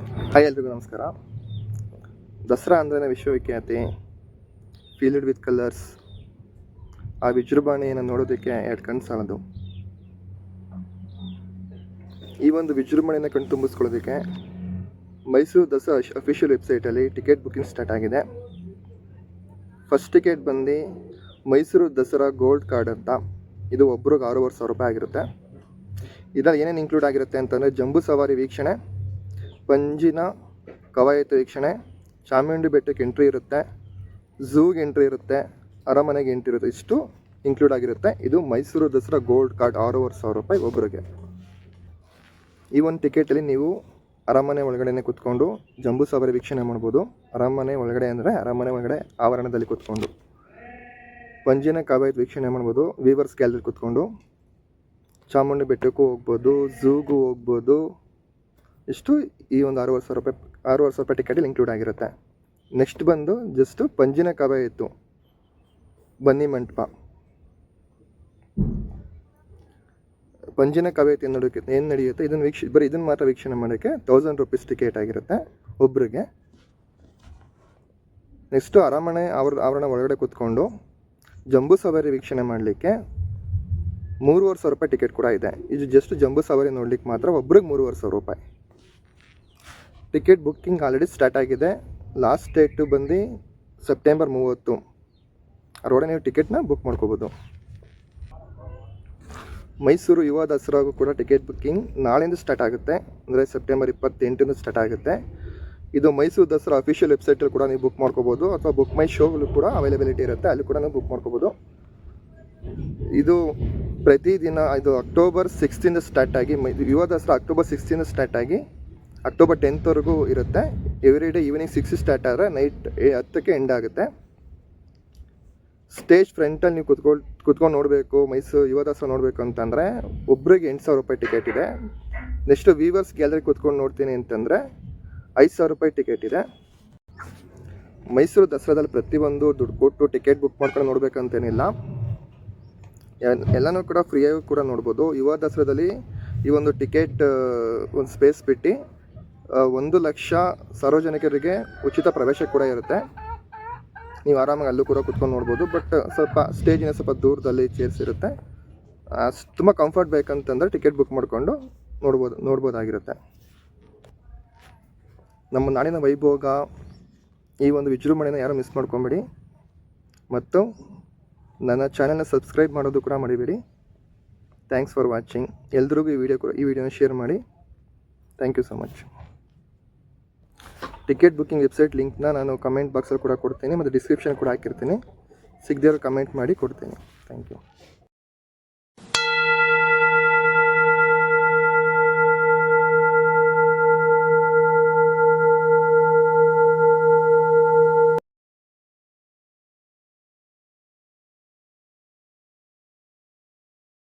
Hi ಎಲ್ರಿಗೂ ನಮಸ್ಕಾರ. ದಸರಾ ಅಂದ್ರೆ ವಿಶ್ವವಿಖ್ಯಾತಿ. ಫೀಲ್ಡ್ ವಿತ್ ಕಲರ್ಸ್ ಆ ವಿಜೃಂಭಣೆಯನ್ನು ನೋಡೋದಕ್ಕೆ ಎರಡು ಕಣ್ಣು ಸಾಲದು ಈ ಒಂದು ವಿಜೃಂಭಣೆಯನ್ನು ಕಣ್ ತುಂಬಿಸ್ಕೊಳ್ಳೋದಕ್ಕೆ ಮೈಸೂರು ದಸರಾ ಅಫಿಷಿಯಲ್ ವೆಬ್ಸೈಟಲ್ಲಿ ಟಿಕೆಟ್ ಬುಕ್ಕಿಂಗ್ ಸ್ಟಾರ್ಟ್ ಆಗಿದೆ. ಫಸ್ಟ್ ಟಿಕೆಟ್ ಬಂದು ಮೈಸೂರು ದಸರಾ ಗೋಲ್ಡ್ ಕಾರ್ಡ್ ಅಂತ. ಇದು ಒಬ್ರಿಗೆ ಆರೂವರೆ ಸಾವಿರ ರೂಪಾಯಿ ಆಗಿರುತ್ತೆ. ಇದರಲ್ಲಿ ಏನೇನು ಇನ್ಕ್ಲೂಡ್ ಆಗಿರುತ್ತೆ ಅಂತಂದರೆ ಜಂಬೂ ಸವಾರಿ ವೀಕ್ಷಣೆ ಪಂಜಿನ ಕವಾಯತು ವೀಕ್ಷಣೆ, ಚಾಮುಂಡಿ ಬೆಟ್ಟಕ್ಕೆ ಎಂಟ್ರಿ ಇರುತ್ತೆ, ಝೂಗೆ ಎಂಟ್ರಿ ಇರುತ್ತೆ, ಅರಮನೆಗೆ ಎಂಟ್ರಿ ಇರುತ್ತೆ, ಇಷ್ಟು ಇನ್ಕ್ಲೂಡ್ ಆಗಿರುತ್ತೆ. ಇದು ಮೈಸೂರು ದಸರಾ ಗೋಲ್ಡ್ ಕಾರ್ಡ್ ಆರೂವರೆ ಸಾವಿರ ರೂಪಾಯಿ ಒಬ್ಬರಿಗೆ ಈ ಒಂದು ಟಿಕೆಟಲ್ಲಿ ನೀವು ಅರಮನೆ ಒಳಗಡೆನೆ ಕೂತ್ಕೊಂಡು ಜಂಬೂ ಸವಾರಿ ವೀಕ್ಷಣೆ ಮಾಡ್ಬೋದು. ಅರಮನೆ ಒಳಗಡೆ ಅಂದರೆ ಅರಮನೆ ಒಳಗಡೆ ಆವರಣದಲ್ಲಿ ಕೂತ್ಕೊಂಡು. ಪಂಜಿನ ಕವಾಯತು ವೀಕ್ಷಣೆ ಮಾಡ್ಬೋದು ವೀವರ್ಸ್ ಗ್ಯಾಲರಿ ಕೂತ್ಕೊಂಡು. ಚಾಮುಂಡಿ ಬೆಟ್ಟಕ್ಕೂ ಹೋಗ್ಬೋದು, ಝೂಗೂ ಹೋಗ್ಬೋದು ಇಷ್ಟು ಈ ಒಂದು ಆರೂವರೆ ಸಾವಿರ ರೂಪಾಯಿ ಆರೂವರೆ ಸಾವಿರ ರೂಪಾಯಿ ಟಿಕೆಟಲ್ಲಿ ಇನ್ಕ್ಲೂಡ್ ಆಗಿರುತ್ತೆ. ನೆಕ್ಸ್ಟ್ ಬಂದು ಜಸ್ಟ್ ಪಂಜಿನ ಕವಾಯತು ಬನ್ನಿ ಮಂಟಪ. ಪಂಜಿನ ಏನು ನಡೆಯುತ್ತೆ ಏನು ನಡೆಯುತ್ತೆ? ಇದನ್ನು ವೀಕ್ಷ, ಬರೀ ಇದನ್ನು ಮಾತ್ರ ವೀಕ್ಷಣೆ ಮಾಡೋಕ್ಕೆ ತೌಸಂಡ್ ರುಪೀಸ್ ಟಿಕೆಟ್ ಆಗಿರುತ್ತೆ ಒಬ್ರಿಗೆ. ನೆಕ್ಸ್ಟು ಅರಮನೆ ಆವರ ಆವರಣ ಒಳಗಡೆ ಕೂತ್ಕೊಂಡು ಜಂಬೂ ಸವಾರಿ ವೀಕ್ಷಣೆ ಮಾಡಲಿಕ್ಕೆ ಮೂರುವರೆ ಸಾವಿರ ರೂಪಾಯಿ ಟಿಕೆಟ್ ಕೂಡ ಇದೆ. ಇದು ಜಸ್ಟ್ ಜಂಬೂ ಸವಾರಿ ನೋಡ್ಲಿಕ್ಕೆ ಮಾತ್ರ ಒಬ್ರಿಗೆ ಮೂರುವರೆ ಸಾವಿರ ರೂಪಾಯಿ. ಟಿಕೆಟ್ ಬುಕ್ಕಿಂಗ್ ಆಲ್ರೆಡಿ ಸ್ಟಾರ್ಟ್ ಆಗಿದೆ. ಲಾಸ್ಟ್ ಡೇಟು ಬಂದು ಸೆಪ್ಟೆಂಬರ್ ಮೂವತ್ತು. ಅದರೊಳಗೆ ನೀವು ಟಿಕೆಟ್ನ ಬುಕ್ ಮಾಡ್ಕೋಬೋದು. ಮೈಸೂರು ಯುವ ದಸರಾಗೂ ಕೂಡ ಟಿಕೆಟ್ ಬುಕ್ಕಿಂಗ್ ನಾಳೆಯಿಂದ ಸ್ಟಾರ್ಟ್ ಆಗುತ್ತೆ. ಅಂದರೆ ಸೆಪ್ಟೆಂಬರ್ ಇಪ್ಪತ್ತೆಂಟರಿಂದ ಸ್ಟಾರ್ಟ್ ಆಗುತ್ತೆ. ಇದು ಮೈಸೂರು ದಸರಾ ಅಫಿಷಿಯಲ್ ವೆಬ್ಸೈಟಲ್ಲಿ ಕೂಡ ನೀವು ಬುಕ್ ಮಾಡ್ಕೋಬೋದು. ಅಥವಾ ಬುಕ್ ಮೈ ಶೋಗಳು ಕೂಡ ಅವೈಲೇಬಿಲಿಟಿ ಇರುತ್ತೆ. ಅಲ್ಲಿ ಕೂಡ ನೀವು ಬುಕ್ ಮಾಡ್ಕೋಬೋದು. ಇದು ಪ್ರತಿದಿನ ಇದು ಅಕ್ಟೋಬರ್ ಸಿಕ್ಸ್ತಿಂದ ಸ್ಟಾರ್ಟ್ ಆಗಿ, ಮೈ ಯುವ ದಸರಾ ಅಕ್ಟೋಬರ್ ಸಿಕ್ಸ್ತಿಂದ ಸ್ಟಾರ್ಟ್ ಆಗಿ ಅಕ್ಟೋಬರ್ ಟೆಂತ್ವರೆಗೂ ಇರುತ್ತೆ. Every day evening six start ಆದರೆ ನೈಟ್ ಹತ್ತಕ್ಕೆ ಎಂಡ್ ಆಗುತ್ತೆ. ಸ್ಟೇಜ್ ಫ್ರಂಟಲ್ಲಿ ನೀವು ಕುತ್ಕೊಳ್, ಕುತ್ಕೊಂಡು ನೋಡಬೇಕು, ಮೈಸೂರು ಯುವ ದಸರಾ ನೋಡಬೇಕು ಅಂತಂದರೆ ಒಬ್ರಿಗೆ ಎಂಟು ಸಾವಿರ ರೂಪಾಯಿ ಟಿಕೆಟ್ ಇದೆ. ನೆಕ್ಸ್ಟು ವೀವರ್ಸ್ ಗ್ಯಾಲರಿ ಕುತ್ಕೊಂಡು ನೋಡ್ತೀನಿ ಅಂತಂದರೆ ಐದು ಸಾವಿರ ರೂಪಾಯಿ ಟಿಕೆಟ್ ಇದೆ. ಮೈಸೂರು ದಸರಾದಲ್ಲಿ ಪ್ರತಿಯೊಂದು ದುಡ್ಡು ಕೊಟ್ಟು ಟಿಕೆಟ್ ಬುಕ್ ಮಾಡ್ಕೊಂಡು ನೋಡಬೇಕಂತೇನಿಲ್ಲ. ಎಲ್- ಎಲ್ಲನೂ ಕೂಡ ಫ್ರೀಯಾಗಿ ಕೂಡ ನೋಡ್ಬೋದು. ಯುವ ದಸರಾದಲ್ಲಿ ಈ ಒಂದು ಟಿಕೆಟ್ ಒಂದು ಸ್ಪೇಸ್ ಬಿಟ್ಟು ಒಂದು ಲಕ್ಷ ಸಾರ್ವಜನಿಕರಿಗೆ ಉಚಿತ ಪ್ರವೇಶ ಕೂಡ ಇರುತ್ತೆ. ನೀವು ಆರಾಮಾಗಿ ಅಲ್ಲೂ ಕೂಡ ಕುತ್ಕೊಂಡು ನೋಡ್ಬೋದು, ಬಟ್ ಸ್ವಲ್ಪ ಸ್ಟೇಜಿನ ಸ್ವಲ್ಪ ದೂರದಲ್ಲಿ ಚೇರ್ಸ್ ಇರುತ್ತೆ. ತುಂಬ ಕಂಫರ್ಟ್ ಬೇಕಂತಂದರೆ ಟಿಕೆಟ್ ಬುಕ್ ಮಾಡಿಕೊಂಡು ನೋಡ್ಬೋದು, ನೋಡ್ಬೋದಾಗಿರುತ್ತೆ. ನಮ್ಮ ನಾಡಿನ ವೈಭೋಗ, ಈ ಒಂದು ವಿಜೃಂಭಣೆನ ಯಾರು ಮಿಸ್ ಮಾಡ್ಕೊಬೇಡಿ. ಮತ್ತು ನನ್ನ ಚಾನೆಲ್ನ ಸಬ್ಸ್ಕ್ರೈಬ್ ಮಾಡೋದು ಕೂಡ ಮರಿಬೇಡಿ. ಥ್ಯಾಂಕ್ಸ್ ಫಾರ್ ವಾಚಿಂಗ್ ಎಲ್ರಿಗೂ ಈ ವಿಡಿಯೋ ಕೂಡ, ಈ ವಿಡಿಯೋನ ಶೇರ್ ಮಾಡಿ. Thank you so much ticket booking website ಲಿಂಕ್ನ ನಾನು ಕಮೆಂಟ್ ಬಾಕ್ಸಲ್ಲಿ ಕೂಡ ಕೊಡ್ತೀನಿ ಮತ್ತು ಡಿಸ್ಕ್ರಿಪ್ಷನ್ ಕೂಡ ಹಾಕಿರ್ತೀನಿ. ಸಿಗದೇ ಕಮೆಂಟ್ ಮಾಡಿ ಕೊಡ್ತೀನಿ. Thank you.